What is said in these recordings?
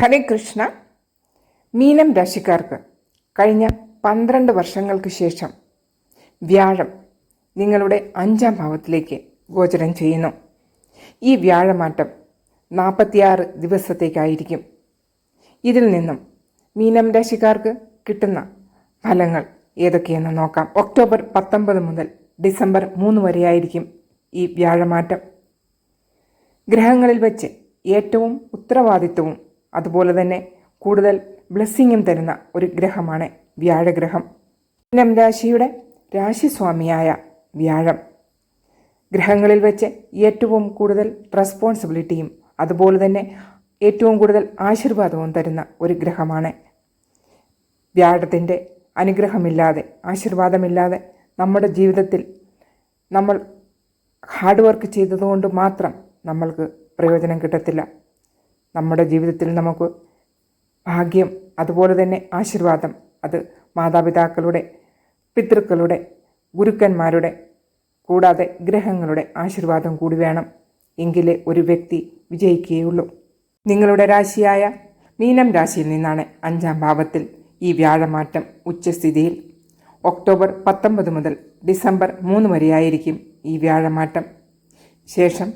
ഹരേ കൃഷ്ണ മീനം രാശിക്കാർക്ക് കഴിഞ്ഞ പന്ത്രണ്ട് വർഷങ്ങൾക്ക് ശേഷം വ്യാഴം നിങ്ങളുടെ അഞ്ചാം ഭാവത്തിലേക്ക് ഗോചരം ചെയ്യുന്നു. ഈ വ്യാഴമാറ്റം നാൽപ്പത്തിയാറ് ദിവസത്തേക്കായിരിക്കും. ഇതിൽ നിന്നും മീനം രാശിക്കാർക്ക് കിട്ടുന്ന ഫലങ്ങൾ ഏതൊക്കെയെന്ന് നോക്കാം. ഒക്ടോബർ പത്തൊമ്പത് മുതൽ ഡിസംബർ മൂന്ന് വരെയായിരിക്കും ഈ വ്യാഴമാറ്റം. ഗ്രഹങ്ങളിൽ വെച്ച് ഏറ്റവും ഉത്തരവാദിത്വവും അതുപോലെ തന്നെ കൂടുതൽ ബ്ലെസ്സിങ്ങും തരുന്ന ഒരു ഗ്രഹമാണ് വ്യാഴഗ്രഹം. മീനം രാശിയുടെ രാശിസ്വാമിയായ വ്യാഴം. ഗ്രഹങ്ങളിൽ വെച്ച് ഏറ്റവും കൂടുതൽ റെസ്പോൺസിബിലിറ്റിയും അതുപോലെ തന്നെ ഏറ്റവും കൂടുതൽ ആശീർവാദവും തരുന്ന ഒരു ഗ്രഹമാണ്. വ്യാഴത്തിന്റെ അനുഗ്രഹമില്ലാതെ ആശീർവാദമില്ലാതെ നമ്മുടെ ജീവിതത്തിൽ നമ്മൾ ഹാർഡ് വർക്ക് ചെയ്തതുകൊണ്ട് മാത്രം നമ്മൾക്ക് പ്രയോജനം കിട്ടത്തില്ല. നമ്മുടെ ജീവിതത്തിൽ നമുക്ക് ഭാഗ്യം അതുപോലെ തന്നെ ആശീർവാദം അത് മാതാപിതാക്കളുടെ പിതൃക്കളുടെ ഗുരുക്കന്മാരുടെ കൂടാതെ ഗ്രഹങ്ങളുടെ ആശീർവാദം കൂടി വേണം എങ്കിലേ ഒരു വ്യക്തി വിജയിക്കുകയുള്ളൂ. നിങ്ങളുടെ രാശിയായ മീനം രാശിയിൽ നിന്നാണ് അഞ്ചാം ഭാവത്തിൽ ഈ വ്യാഴമാറ്റം ഉച്ചസ്ഥിതിയിൽ. ഒക്ടോബർ പത്തൊമ്പത് മുതൽ ഡിസംബർ മൂന്ന് വരെയായിരിക്കും ഈ വ്യാഴമാറ്റം. ശേഷം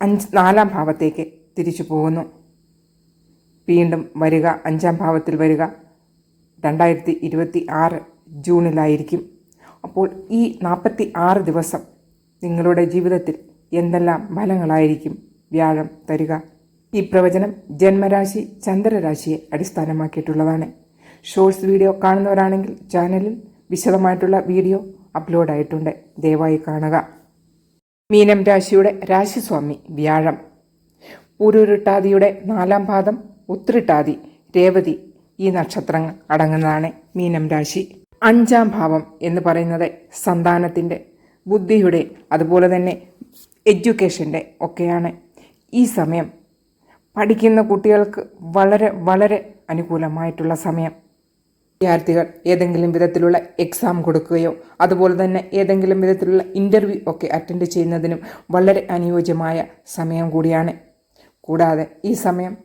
അഞ്ച് നാലാം ഭാവത്തേക്ക് തിരിച്ചു പോകുന്നു. വീണ്ടും വരിക അഞ്ചാം ഭാവത്തിൽ വരിക. രണ്ടായിരത്തി ഇരുപത്തി ആറ് ജൂണിലായിരിക്കും. അപ്പോൾ ഈ നാൽപ്പത്തി ആറ് ദിവസം നിങ്ങളുടെ ജീവിതത്തിൽ എന്തെല്ലാം ഫലങ്ങളായിരിക്കും വ്യാഴം തരിക? ഈ പ്രവചനം ജന്മരാശി ചന്ദ്രരാശിയെ അടിസ്ഥാനമാക്കിയിട്ടുള്ളതാണ്. ഷോർട്സ് വീഡിയോ കാണുന്നവരാണെങ്കിൽ ചാനലിൽ വിശദമായിട്ടുള്ള വീഡിയോ അപ്ലോഡായിട്ടുണ്ട്. ദയവായി കാണുക. മീനം രാശിയുടെ രാശിസ്വാമി വ്യാഴം. പൂരുരുട്ടാതിയുടെ നാലാം പാദം ഉത്രിട്ടാതി രേവതി ഈ നക്ഷത്രങ്ങൾ അടങ്ങുന്നതാണ് മീനം രാശി. അഞ്ചാം ഭാവം എന്ന് പറയുന്നത് സന്താനത്തിന്റെ ബുദ്ധിയുടെ അതുപോലെ തന്നെ എഡ്യൂക്കേഷന്റെ ഒക്കെയാണ്. ഈ സമയം പഠിക്കുന്ന കുട്ടികൾക്ക് വളരെ വളരെ അനുകൂലമായിട്ടുള്ള സമയം. വിദ്യാർത്ഥികൾ ഏതെങ്കിലും വിധത്തിലുള്ള എക്സാം കൊടുക്കുകയോ അതുപോലെ തന്നെ ഏതെങ്കിലും വിധത്തിലുള്ള ഇന്റർവ്യൂ ഒക്കെ അറ്റൻഡ് ചെയ്യുന്നതിനും വളരെ അനുയോജ്യമായ സമയം കൂടിയാണ്. കൂടാതെ ഈ സമയം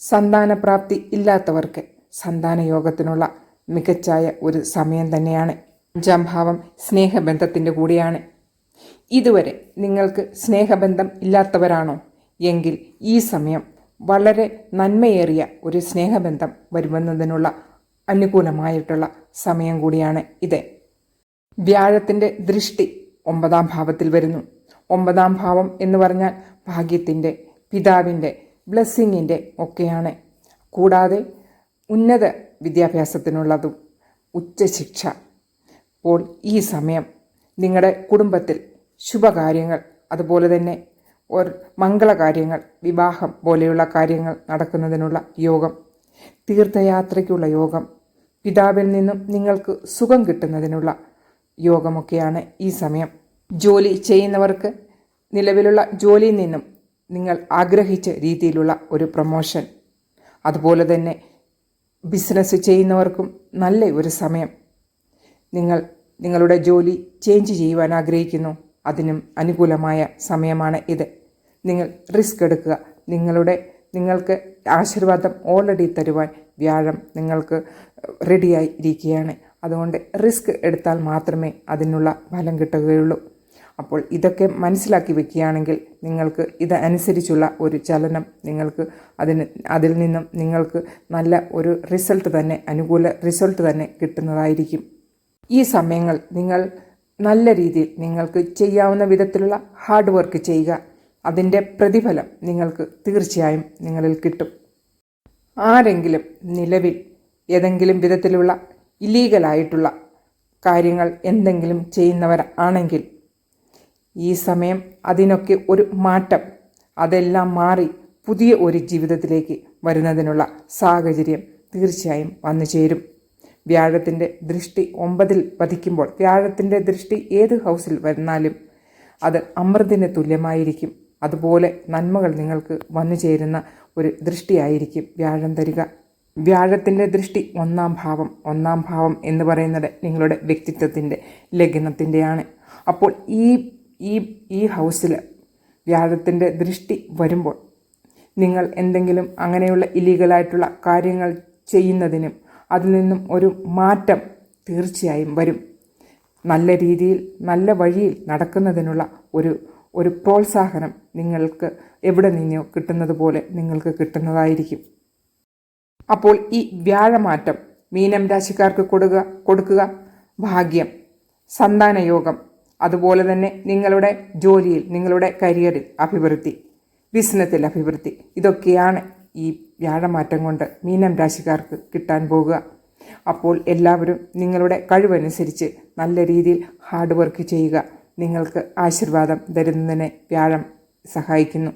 സന്താനപ്രാപ്തി ഇല്ലാത്തവർക്ക് സന്താന യോഗത്തിനുള്ള മികച്ചായ ഒരു സമയം തന്നെയാണ്. അഞ്ചാം ഭാവം സ്നേഹബന്ധത്തിന്റെ കൂടിയാണ്. ഇതുവരെ നിങ്ങൾക്ക് സ്നേഹബന്ധം ഇല്ലാത്തവരാണോ? എങ്കിൽ ഈ സമയം വളരെ നന്മയേറിയ ഒരു സ്നേഹബന്ധം വരുമെന്നതിനുള്ള അനുകൂലമായിട്ടുള്ള സമയം കൂടിയാണ് ഇത്. വ്യാഴത്തിന്റെ ദൃഷ്ടി ഒമ്പതാം ഭാവത്തിൽ വരുന്നു. ഒമ്പതാം ഭാവം എന്ന് പറഞ്ഞാൽ ഭാഗ്യത്തിന്റെ പിതാവിന്റെ ബ്ലെസ്സിങ്ങിന്റെ ഒക്കെയാണ്. കൂടാതെ ഉന്നത വിദ്യാഭ്യാസത്തിനുള്ളതും ഉച്ചശിക്ഷ. അപ്പോൾ ഈ സമയം നിങ്ങളുടെ കുടുംബത്തിൽ ശുഭകാര്യങ്ങൾ അതുപോലെ തന്നെ ഒരു മംഗളകാര്യങ്ങൾ വിവാഹം പോലെയുള്ള കാര്യങ്ങൾ നടക്കുന്നതിനുള്ള യോഗം തീർത്ഥയാത്രയ്ക്കുള്ള യോഗം പിതാവിൽ നിന്നും നിങ്ങൾക്ക് സുഖം കിട്ടുന്നതിനുള്ള യോഗമൊക്കെയാണ് ഈ സമയം. ജോലി ചെയ്യുന്നവർക്ക് നിലവിലുള്ള ജോലിയിൽ നിന്നും നിങ്ങൾ ആഗ്രഹിച്ച രീതിയിലുള്ള ഒരു പ്രൊമോഷൻ. അതുപോലെ തന്നെ ബിസിനസ് ചെയ്യുന്നവർക്കും നല്ല ഒരു സമയം. നിങ്ങൾ നിങ്ങളുടെ ജോലി ചേഞ്ച് ചെയ്യുവാൻ ആഗ്രഹിക്കുന്നു. അതിനും അനുകൂലമായ സമയമാണ് ഇത്. നിങ്ങൾ റിസ്ക് എടുക്കുക. നിങ്ങളുടെ നിങ്ങൾക്ക് ആശീർവാദം ഓൾറെഡി തരുവാൻ വ്യാഴം നിങ്ങൾക്ക് റെഡിയായി ഇരിക്കുകയാണ്. അതുകൊണ്ട് റിസ്ക് എടുത്താൽ മാത്രമേ അതിനുള്ള ഫലം കിട്ടുകയുള്ളൂ. അപ്പോൾ ഇതൊക്കെ മനസ്സിലാക്കി വെക്കുകയാണെങ്കിൽ നിങ്ങൾക്ക് ഇതനുസരിച്ചുള്ള ഒരു ചലനം നിങ്ങൾക്ക് അതിന് അതിൽ നിന്നും നിങ്ങൾക്ക് നല്ല ഒരു റിസൾട്ട് തന്നെ അനുകൂല റിസൾട്ട് തന്നെ കിട്ടുന്നതായിരിക്കും. ഈ സമയങ്ങൾ നിങ്ങൾ നല്ല രീതിയിൽ നിങ്ങൾക്ക് ചെയ്യാവുന്ന വിധത്തിലുള്ള ഹാർഡ് വർക്ക് ചെയ്യുക. അതിന്റെ പ്രതിഫലം നിങ്ങൾക്ക് തീർച്ചയായും നിങ്ങളിൽ കിട്ടും. ആരെങ്കിലും നിലവിൽ ഏതെങ്കിലും വിധത്തിലുള്ള ഇല്ലീഗലായിട്ടുള്ള കാര്യങ്ങൾ എന്തെങ്കിലും ചെയ്യുന്നവരാണെങ്കിൽ ഈ സമയം അതിനൊക്കെ ഒരു മാറ്റം അതെല്ലാം മാറി പുതിയ ഒരു ജീവിതത്തിലേക്ക് വരുന്നതിനുള്ള സാഹചര്യം തീർച്ചയായും വന്നു ചേരും. വ്യാഴത്തിന്റെ ദൃഷ്ടി ഒമ്പതിൽ പതിക്കുമ്പോൾ വ്യാഴത്തിന്റെ ദൃഷ്ടി ഏത് ഹൗസിൽ വന്നാലും അത് അമൃതിന് തുല്യമായിരിക്കും. അതുപോലെ നന്മകൾ നിങ്ങൾക്ക് വന്നു ചേരുന്ന ഒരു ദൃഷ്ടിയായിരിക്കും വ്യാഴം തരിക. വ്യാഴത്തിന്റെ ദൃഷ്ടി ഒന്നാം ഭാവം ഒന്നാം ഭാവം എന്ന് പറയുന്നത് നിങ്ങളുടെ വ്യക്തിത്വത്തിന്റെ ലഗ്നത്തിന്റെയാണ്. അപ്പോൾ ഈ ഈ ഈ ഹൗസിൽ വ്യാഴത്തിന്റെ ദൃഷ്ടി വരുമ്പോൾ നിങ്ങൾ എന്തെങ്കിലും അങ്ങനെയുള്ള ഇലീഗലായിട്ടുള്ള കാര്യങ്ങൾ ചെയ്യുന്നതിനും അതിൽ നിന്നും ഒരു മാറ്റം തീർച്ചയായും വരും. നല്ല രീതിയിൽ നല്ല വഴിയിൽ നടക്കുന്നതിനുള്ള ഒരു ഒരു പ്രോത്സാഹനം നിങ്ങൾക്ക് എവിടെ നിന്നോ കിട്ടുന്നത് പോലെ നിങ്ങൾക്ക് കിട്ടുന്നതായിരിക്കും. അപ്പോൾ ഈ വ്യാഴമാറ്റം മീനം രാശിക്കാർക്ക് കൊടുക്കുക കൊടുക്കുക ഭാഗ്യം സന്താനയോഗം അതുപോലെ തന്നെ നിങ്ങളുടെ ജോലിയിൽ നിങ്ങളുടെ കരിയറിൽ അഭിവൃദ്ധി ബിസിനസ്സിൽ അഭിവൃദ്ധി ഇതൊക്കെയാണ് ഈ വ്യാഴമാറ്റം കൊണ്ട് മീനം രാശിക്കാർക്ക് കിട്ടാൻ പോകുക. അപ്പോൾ എല്ലാവരും നിങ്ങളുടെ കഴിവനുസരിച്ച് നല്ല രീതിയിൽ ഹാർഡ് വർക്ക് ചെയ്യുക. നിങ്ങൾക്ക് ആശീർവാദം തരുന്നതിനെ വ്യാഴം സഹായിക്കുന്നു.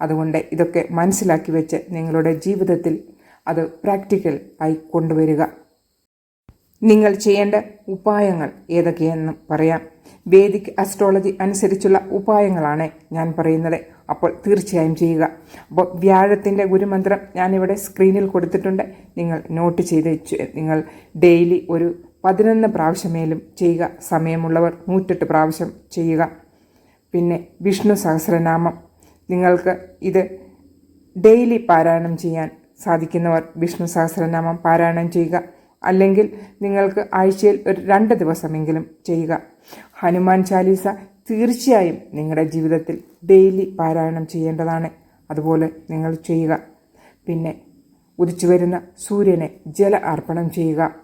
അതുകൊണ്ട് ഇതൊക്കെ മനസ്സിലാക്കി വെച്ച് നിങ്ങളുടെ ജീവിതത്തിൽ അത് പ്രാക്ടിക്കൽ ആയി കൊണ്ടുവരിക. നിങ്ങൾ ചെയ്യേണ്ട ഉപായങ്ങൾ ഏതൊക്കെയെന്ന് പറയാം. വേദിക് അസ്ട്രോളജി അനുസരിച്ചുള്ള ഉപായങ്ങളാണ് ഞാൻ പറയുന്നത്. അപ്പോൾ തീർച്ചയായും ചെയ്യുക. അപ്പോൾ വ്യാഴത്തിന്റെ ഗുരുമന്ത്രം ഞാനിവിടെ സ്ക്രീനിൽ കൊടുത്തിട്ടുണ്ട്. നിങ്ങൾ നോട്ട് ചെയ്ത് നിങ്ങൾ ഡെയിലി ഒരു പതിനൊന്ന് പ്രാവശ്യമേലും ചെയ്യുക. സമയമുള്ളവർ നൂറ്റെട്ട് പ്രാവശ്യം ചെയ്യുക. പിന്നെ വിഷ്ണു സഹസ്രനാമം. നിങ്ങൾക്ക് ഇത് ഡെയിലി പാരായണം ചെയ്യാൻ സാധിക്കുന്നവർ വിഷ്ണു സഹസ്രനാമം പാരായണം ചെയ്യുക. അല്ലെങ്കിൽ നിങ്ങൾക്ക് ആഴ്ചയിൽ ഒരു രണ്ട് ദിവസമെങ്കിലും ചെയ്യുക. ഹനുമാൻ ചാലീസ തീർച്ചയായും നിങ്ങളുടെ ജീവിതത്തിൽ ഡെയിലി പാരായണം ചെയ്യേണ്ടതാണ്. അതുപോലെ നിങ്ങൾ ചെയ്യുക. പിന്നെ ഉദിച്ചു വരുന്ന സൂര്യനെ ജല അർപ്പണം ചെയ്യുക.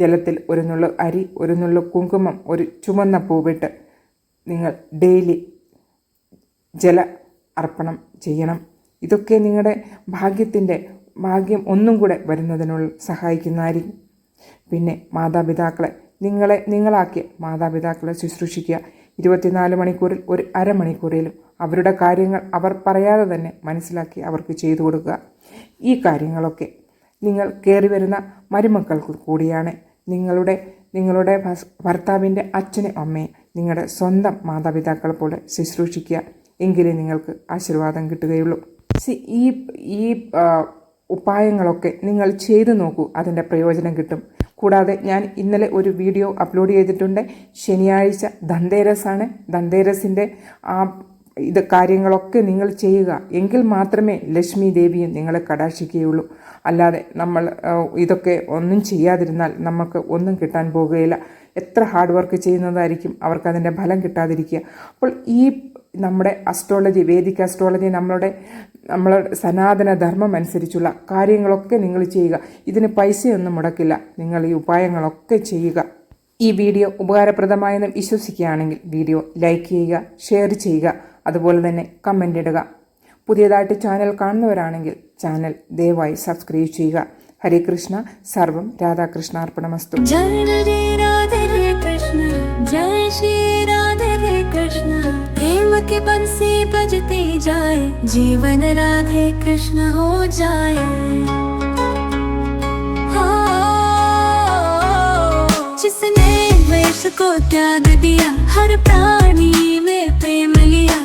ജലത്തിൽ ഒരു നുള്ളു അരി ഒരു നുള്ളു കുങ്കുമം ഒരു ചുമന്ന പൂവിട്ട് നിങ്ങൾ ഡെയിലി ജല അർപ്പണം ചെയ്യണം. ഇതൊക്കെ നിങ്ങളുടെ ഭാഗ്യത്തിന്റെ ഭാഗ്യം ഒന്നും കൂടെ വരുന്നതിനുള്ള സഹായിക്കുന്നതായിരിക്കും. പിന്നെ മാതാപിതാക്കളെ നിങ്ങളെ നിങ്ങളാക്കിയ മാതാപിതാക്കളെ ശുശ്രൂഷിക്കുക. ഇരുപത്തിനാല് മണിക്കൂറിൽ ഒരു അരമണിക്കൂറിലും അവരുടെ കാര്യങ്ങൾ അവർ പറയാതെ തന്നെ മനസ്സിലാക്കി അവർക്ക് ചെയ്തു കൊടുക്കുക. ഈ കാര്യങ്ങളൊക്കെ നിങ്ങൾ കയറി വരുന്ന മരുമക്കൾക്ക് കൂടിയാണ്. നിങ്ങളുടെ നിങ്ങളുടെ ഭർത്താവിന്റെ അച്ഛനെ അമ്മയും നിങ്ങളുടെ സ്വന്തം മാതാപിതാക്കളെ പോലെ ശുശ്രൂഷിക്കുക. എങ്കിലേ നിങ്ങൾക്ക് ആശീർവാദം കിട്ടുകയുള്ളൂ. സി ഈ ഈ ഉപായങ്ങളൊക്കെ നിങ്ങൾ ചെയ്തു നോക്കൂ. അതിന്റെ പ്രയോജനം കിട്ടും. കൂടാതെ ഞാൻ ഇന്നലെ ഒരു വീഡിയോ അപ്ലോഡ് ചെയ്തിട്ടുണ്ട്. ശനിയാഴ്ച ധന്തേരസാണ്. ധന്തേരസിന്റെ ആ ഇത് കാര്യങ്ങളൊക്കെ നിങ്ങൾ ചെയ്യുക. എങ്കിൽ മാത്രമേ ലക്ഷ്മി ദേവിയും നിങ്ങളെ കടാക്ഷിക്കുകയുള്ളൂ. അല്ലാതെ നമ്മൾ ഇതൊക്കെ ഒന്നും ചെയ്യാതിരുന്നാൽ നമുക്ക് ഒന്നും കിട്ടാൻ പോകുകയില്ല. എത്ര ഹാർഡ് വർക്ക് ചെയ്യുന്നതായിരിക്കും അവർക്ക് അതിന്റെ ഫലം കിട്ടാതിരിക്കുക. അപ്പോൾ ഈ നമ്മുടെ അസ്ട്രോളജി വേദിക് അസ്ട്രോളജി നമ്മളുടെ നമ്മളുടെ സനാതന ധർമ്മം അനുസരിച്ചുള്ള കാര്യങ്ങളൊക്കെ നിങ്ങൾ ചെയ്യുക. ഇതിന് പൈസയൊന്നും മുടക്കില്ല. നിങ്ങൾ ഈ ഉപായങ്ങളൊക്കെ ചെയ്യുക. ഈ വീഡിയോ ഉപകാരപ്രദമായെന്ന് വിശ്വസിക്കുകയാണെങ്കിൽ വീഡിയോ ലൈക്ക് ചെയ്യുക ഷെയർ ചെയ്യുക അതുപോലെ തന്നെ കമൻ്റ് ഇടുക പുതിയതായിട്ട് ചാനൽ കാണുന്നവരാണെങ്കിൽ ചാനൽ ദയവായി സബ്സ്ക്രൈബ് ചെയ്യുക ഹരേ കൃഷ്ണ സർവം രാധാകൃഷ്ണ അർപ്പണമസ്തു जय श्री राधे कृष्ण प्रेम की बंसी बजती जाए जीवन राधे कृष्ण हो जाए जिसने वेश को त्याग दिया हर प्राणी में प्रेम लिया।